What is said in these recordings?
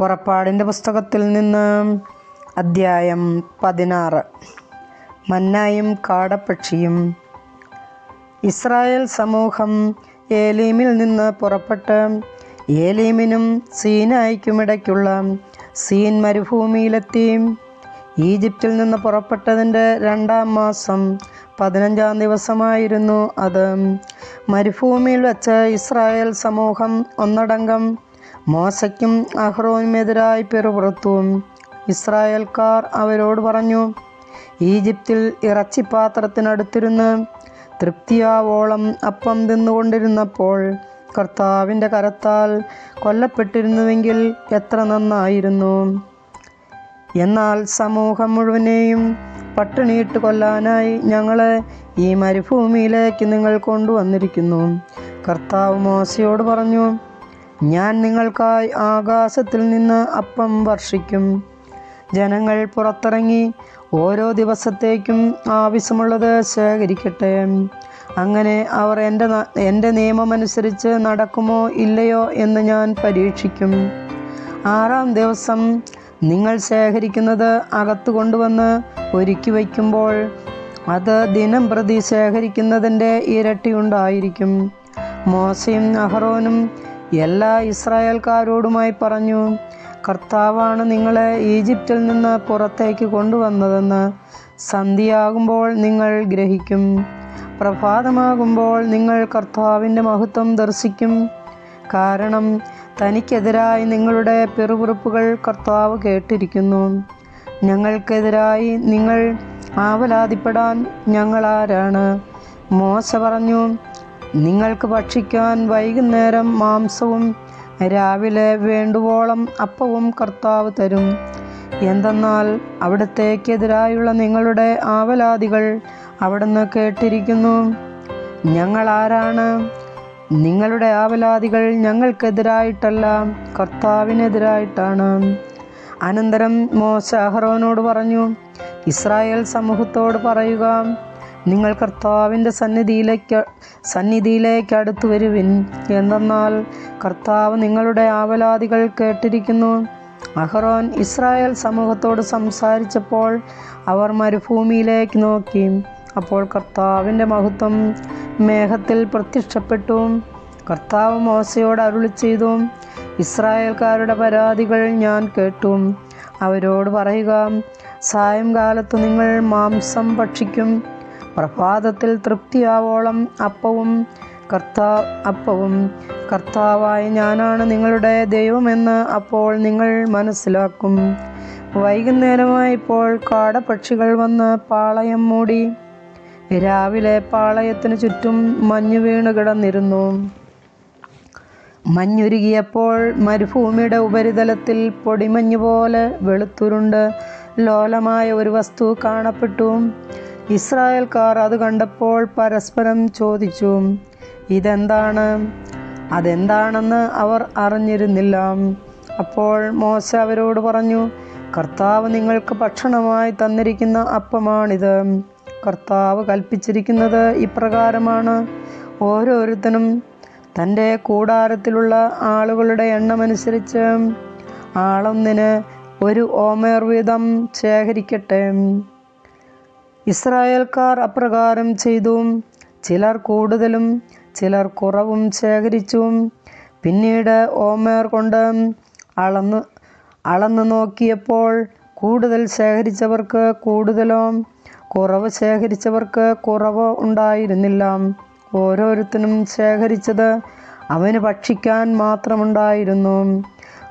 പുറപ്പാടിന്റെ പുസ്തകത്തിൽ നിന്ന് അദ്ധ്യായം പതിനാറ്. മന്നായും കാടപ്പക്ഷിയും. ഇസ്രായേൽ സമൂഹം ഏലീമിൽ നിന്ന് പുറപ്പെട്ട് ഏലീമിനും സീനായിക്കുമിടയ്ക്കുള്ള സീൻ മരുഭൂമിയിലെത്തി. ഈജിപ്തിൽ നിന്ന് പുറപ്പെട്ടതിന്റെ രണ്ടാം മാസം പതിനഞ്ചാം ദിവസമായിരുന്നു അത്. മരുഭൂമിയിൽ വെച്ച് ഇസ്രായേൽ സമൂഹം ഒന്നടങ്കം മോശയ്ക്കും അഹ്റോനുമെതിരായി പിറുപുറത്തു. ഇസ്രായേൽക്കാർ അവരോട് പറഞ്ഞു ഈജിപ്തിൽ ഇറച്ചിപ്പാത്രത്തിനടുത്തിരുന്ന് തൃപ്തിയാവോളം അപ്പം തിന്നുകൊണ്ടിരുന്നപ്പോൾ കർത്താവിന്റെ കരത്താൽ കൊല്ലപ്പെട്ടിരുന്നുവെങ്കിൽ എത്ര നന്നായിരുന്നു. എന്നാൽ സമൂഹം മുഴുവനെയും പട്ടിണിയിട്ട് കൊല്ലാനായി ഞങ്ങളെ ഈ മരുഭൂമിയിലേക്ക് നിങ്ങൾ കൊണ്ടുവന്നിരിക്കുന്നു. കർത്താവ് മോശയോട് പറഞ്ഞു ഞാൻ നിങ്ങൾക്കായി ആകാശത്തിൽ നിന്ന് അപ്പം വർഷിക്കും. ജനങ്ങൾ പുറത്തിറങ്ങി ഓരോ ദിവസത്തേക്കും ആവശ്യമുള്ളത് ശേഖരിക്കട്ടെ. അങ്ങനെ അവർ എന്റെ എന്റെ നിയമമനുസരിച്ച് നടക്കുമോ ഇല്ലയോ എന്ന് ഞാൻ പരീക്ഷിക്കും. ആറാം ദിവസം നിങ്ങൾ ശേഖരിക്കുന്നത് അകത്ത് കൊണ്ടുവന്ന് ഒരുക്കി വയ്ക്കുമ്പോൾ അത് ദിനം പ്രതി ശേഖരിക്കുന്നതിന്റെ ഇരട്ടിയുണ്ടായിരിക്കും മോശയും അഹറോനും എല്ലാ ഇസ്രായേൽക്കാരോടുമായി പറഞ്ഞു കർത്താവാണ് നിങ്ങളെ ഈജിപ്തിൽ നിന്ന് പുറത്തേക്ക് കൊണ്ടുവന്നതെന്ന് സന്ധ്യയാകുമ്പോൾ നിങ്ങൾ ഗ്രഹിക്കും. പ്രഭാതമാകുമ്പോൾ നിങ്ങൾ കർത്താവിന്റെ മഹത്വം ദർശിക്കും. കാരണം തനിക്കെതിരായി നിങ്ങളുടെ പിറുപിറുപ്പുകൾ കർത്താവ് കേട്ടിരിക്കുന്നു. ഞങ്ങൾക്കെതിരായി നിങ്ങൾ ആവലാതിപ്പെടാൻ ഞങ്ങളാരാണ് മോശ പറഞ്ഞു നിങ്ങൾക്ക് ഭക്ഷിക്കാൻ വൈകുന്നേരം മാംസവും രാവിലെ വേണ്ടുവോളം അപ്പവും കർത്താവ് തരും. എന്തെന്നാൽ അവിടത്തേക്കെതിരായുള്ള നിങ്ങളുടെ ആവലാതികൾ അവിടുന്ന് കേട്ടിരിക്കുന്നു. ഞങ്ങൾ ആരാണ്? നിങ്ങളുടെ ആവലാതികൾ ഞങ്ങൾക്കെതിരായിട്ടല്ല കർത്താവിനെതിരായിട്ടാണ്. അനന്തരം മോശ അഹ്റോനോട് പറഞ്ഞു ഇസ്രായേൽ സമൂഹത്തോട് പറയുക നിങ്ങൾ കർത്താവിന്റെ സന്നിധിയിലേക്ക് സന്നിധിയിലേക്ക് അടുത്തു വരുവിൻ. എന്തെന്നാൽ കർത്താവ് നിങ്ങളുടെ ആവലാതികൾ കേട്ടിരിക്കുന്നു. അഹ്റോൻ ഇസ്രായേൽ സമൂഹത്തോട് സംസാരിച്ചപ്പോൾ അവർ മരുഭൂമിയിലേക്ക് നോക്കി. അപ്പോൾ കർത്താവിന്റെ മഹത്വം മേഘത്തിൽ പ്രത്യക്ഷപ്പെട്ടു. കർത്താവ് മോശയോട് അരുളി ചെയ്തു ഇസ്രായേൽക്കാരുടെ പരാതികൾ ഞാൻ കേട്ടു. അവരോട് പറയുക സായംകാലത്ത് നിങ്ങൾ മാംസം ഭക്ഷിക്കും. പ്രഭാതത്തിൽ തൃപ്തിയാവോളം അപ്പവും കർത്താ അപ്പവും. കർത്താവായ ഞാനാണ് നിങ്ങളുടെ ദൈവമെന്ന് അപ്പോൾ നിങ്ങൾ മനസ്സിലാക്കും. വൈകുന്നേരമായപ്പോൾ കാടപക്ഷികൾ വന്ന് പാളയം മൂടി. രാവിലെ പാളയത്തിന് ചുറ്റും മഞ്ഞു വീണ് കിടന്നിരുന്നു. മഞ്ഞുരുകിയപ്പോൾ മരുഭൂമിയുടെ ഉപരിതലത്തിൽ പൊടിമഞ്ഞ് പോലെ വെളുത്തുരുണ്ട്. ലോലമായ ഒരു വസ്തു കാണപ്പെട്ടു. ഇസ്രായേൽക്കാർ അത് കണ്ടപ്പോൾ പരസ്പരം ചോദിച്ചു ഇതെന്താണ്? അതെന്താണെന്ന് അവർ അറിഞ്ഞിരുന്നില്ല. അപ്പോൾ മോശ അവരോട് പറഞ്ഞു കർത്താവ് നിങ്ങൾക്ക് ഭക്ഷണമായി തന്നിരിക്കുന്ന അപ്പമാണിത്. കർത്താവ് കൽപ്പിച്ചിരിക്കുന്നത് ഇപ്രകാരമാണ്. ഓരോരുത്തനും തന്റെ കൂടാരത്തിലുള്ള ആളുകളുടെ എണ്ണമനുസരിച്ച് ആളൊന്നിന് ഒരു ഓമേർ വീതം ശേഖരിക്കട്ടെ. ഇസ്രായേൽക്കാർ അപ്രകാരം ചെയ്തു. ചിലർ കൂടുതലും ചിലർ കുറവും ശേഖരിച്ചു. പിന്നീട് ഓമേർ കൊണ്ട് അളന്ന് അളന്നു നോക്കിയപ്പോൾ കൂടുതൽ ശേഖരിച്ചവർക്ക് കൂടുതലോ കുറവ് ശേഖരിച്ചവർക്ക് കുറവോ ഉണ്ടായിരുന്നില്ല. ഓരോരുത്തരും ശേഖരിച്ചത് അവന് ഭക്ഷിക്കാൻ മാത്രമുണ്ടായിരുന്നു.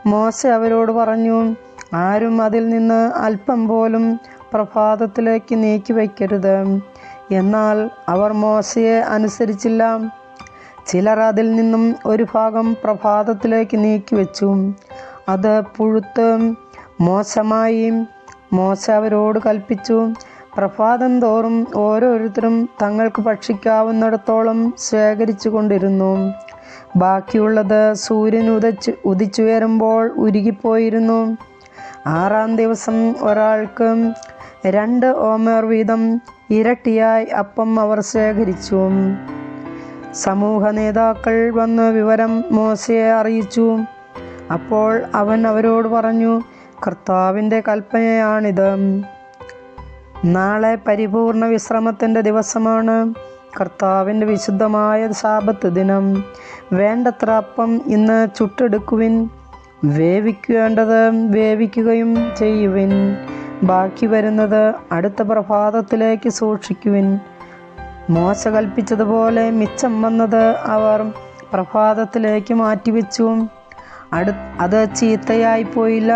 മോശ അവരോട് പറഞ്ഞു ആരും അതിൽ നിന്ന് അല്പം പോലും പ്രഭാതത്തിലേക്ക് നീക്കി വയ്ക്കരുത്. എന്നാൽ അവർ മോശയെ അനുസരിച്ചില്ല. ചിലർ അതിൽ നിന്നും ഒരു ഭാഗം പ്രഭാതത്തിലേക്ക് നീക്കി വെച്ചു. അത് പുഴുത്ത് മോശമായി മോശ അവരോട് കൽപ്പിച്ചു. പ്രഭാതം തോറും ഓരോരുത്തരും തങ്ങൾക്ക് ഭക്ഷിക്കാവുന്നിടത്തോളം ശേഖരിച്ചു കൊണ്ടിരുന്നു. ബാക്കിയുള്ളത് സൂര്യൻ ഉദച്ച് ഉദിച്ചുയരുമ്പോൾ ഉരുകിപ്പോയിരുന്നു. ആറാം ദിവസം ഒരാൾക്ക് രണ്ട് ഓമേർ വീതം ഇരട്ടിയായി അപ്പം അവർ ശേഖരിച്ചു. സമൂഹ നേതാക്കൾ വന്ന് വിവരം മോശയെ അറിയിച്ചു. അപ്പോൾ അവൻ അവരോട് പറഞ്ഞു കർത്താവിന്റെ കൽപ്പനയാണിത്. നാളെ പരിപൂർണ വിശ്രമത്തിന്റെ ദിവസമാണ്. കർത്താവിന്റെ വിശുദ്ധമായ സാപത്ത് ദിനം. വേണ്ടത്ര അപ്പം ഇന്ന് ചുട്ടെടുക്കുവിൻ. വേവിക്കേണ്ടത് വേവിക്കുകയും ചെയ്യുവിൻ. ബാക്കി വരുന്നത് അടുത്ത പ്രഭാതത്തിലേക്ക് സൂക്ഷിക്കുവിൻ. മോശ കൽപ്പിച്ചതുപോലെ മിച്ചം വന്നത് അവർ പ്രഭാതത്തിലേക്ക് മാറ്റിവെച്ചു. അടു അത് ചീത്തയായി പോയില്ല.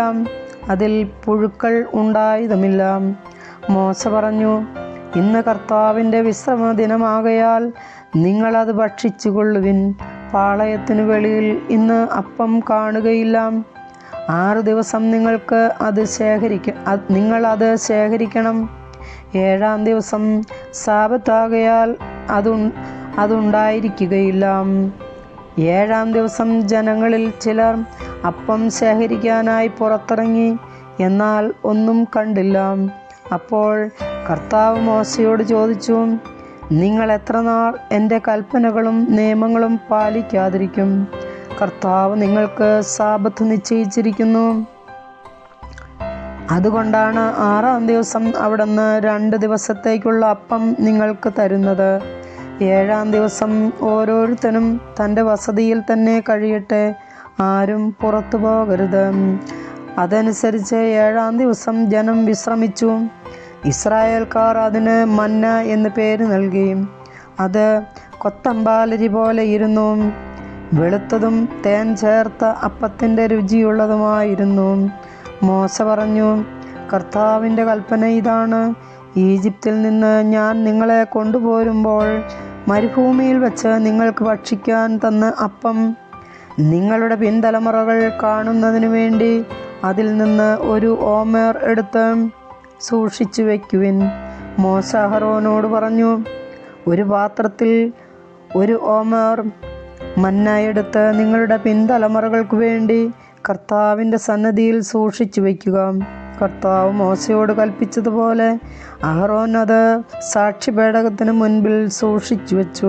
അതിൽ പുഴുക്കൾ ഉണ്ടായതുമില്ല. മോശ പറഞ്ഞു ഇന്ന് കർത്താവിന്റെ വിശ്രമ ദിനമാകയാൽ നിങ്ങളത് ഭക്ഷിച്ചു കൊള്ളുവിൻ പാളയത്തിനു വെളിയിൽ ഇന്ന് അപ്പം കാണുകയില്ല. ആറ് ദിവസം നിങ്ങൾക്ക് അത് ശേഖരിക്ക അത് നിങ്ങൾ അത് ശേഖരിക്കണം. ഏഴാം ദിവസം സാപത്താകയാൽ അത് അതുണ്ടായിരിക്കുകയില്ല. ഏഴാം ദിവസം ജനങ്ങളിൽ ചിലർ അപ്പം ശേഖരിക്കാനായി പുറത്തിറങ്ങി എന്നാൽ ഒന്നും കണ്ടില്ല. അപ്പോൾ കർത്താവ് മോശയോട് ചോദിച്ചു നിങ്ങൾ എത്ര നാൾ എന്റെ കൽപ്പനകളും നിയമങ്ങളും പാലിക്കാതിരിക്കും? കർത്താവ് നിങ്ങൾക്ക് സാപത്ത് നിശ്ചയിച്ചിരിക്കുന്നു. അതുകൊണ്ടാണ് ആറാം ദിവസം അവിടുന്ന് രണ്ട് ദിവസത്തേക്കുള്ള അപ്പം നിങ്ങൾക്ക് തരുന്നത്. ഏഴാം ദിവസം ഓരോരുത്തരും തന്റെ വസതിയിൽ തന്നെ കഴിയട്ടെ ആരും പുറത്തു പോകരുത്. അതനുസരിച്ച് ഏഴാം ദിവസം ജനം വിശ്രമിച്ചു. ഇസ്രായേൽക്കാർ അതിന് മന്ന എന്ന് പേര് നൽകി. അത് കൊത്തമ്പാലരി പോലെ ഇരുന്നു. വെളുത്തതും തേൻ ചേർത്ത അപ്പത്തിന്റെ രുചിയുള്ളതുമായിരുന്നു. മോശ പറഞ്ഞു കർത്താവിന്റെ കൽപ്പന ഇതാണ്. ഈജിപ്തിൽ നിന്ന് ഞാൻ നിങ്ങളെ കൊണ്ടുപോരുമ്പോൾ മരുഭൂമിയിൽ വച്ച് നിങ്ങൾക്ക് ഭക്ഷിക്കാൻ തന്ന അപ്പം നിങ്ങളുടെ പിൻതലമുറകൾ കാണുന്നതിനു വേണ്ടി അതിൽ നിന്ന് ഒരു ഓമേർ എടുത്ത് സൂക്ഷിച്ചു വയ്ക്കുവിൻ. മോശ ഹറോനോട് പറഞ്ഞു ഒരു പാത്രത്തിൽ ഒരു ഓമർ മന്നായെടുത്ത് നിങ്ങളുടെ പിൻതലമുറകൾക്ക് വേണ്ടി കർത്താവിന്റെ സന്നദ്ധിയിൽ സൂക്ഷിച്ചു വയ്ക്കുക. കർത്താവ് മോശയോട് കൽപ്പിച്ചതുപോലെ അഹറോൻ അത് സാക്ഷിപേടകത്തിന് മുൻപിൽ സൂക്ഷിച്ചു വെച്ചു.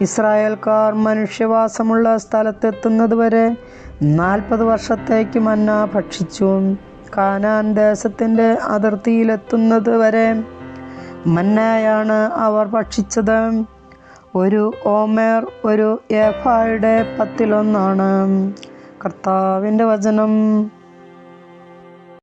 ഇസ്രായേൽക്കാർ മനുഷ്യവാസമുള്ള സ്ഥലത്തെത്തുന്നതുവരെ നാൽപ്പത് വർഷത്തേക്ക് മന്ന ഭക്ഷിച്ചു. കാനാൻ ദേശത്തിന്റെ അതിർത്തിയിലെത്തുന്നത് വരെ മന്നയാണ് അവർ ഭക്ഷിച്ചത്. ഒരു ഓമേർ ഒരു ഏഫായുടെ പത്തിലൊന്നാണ്. കർത്താവിന്റെ വചനം.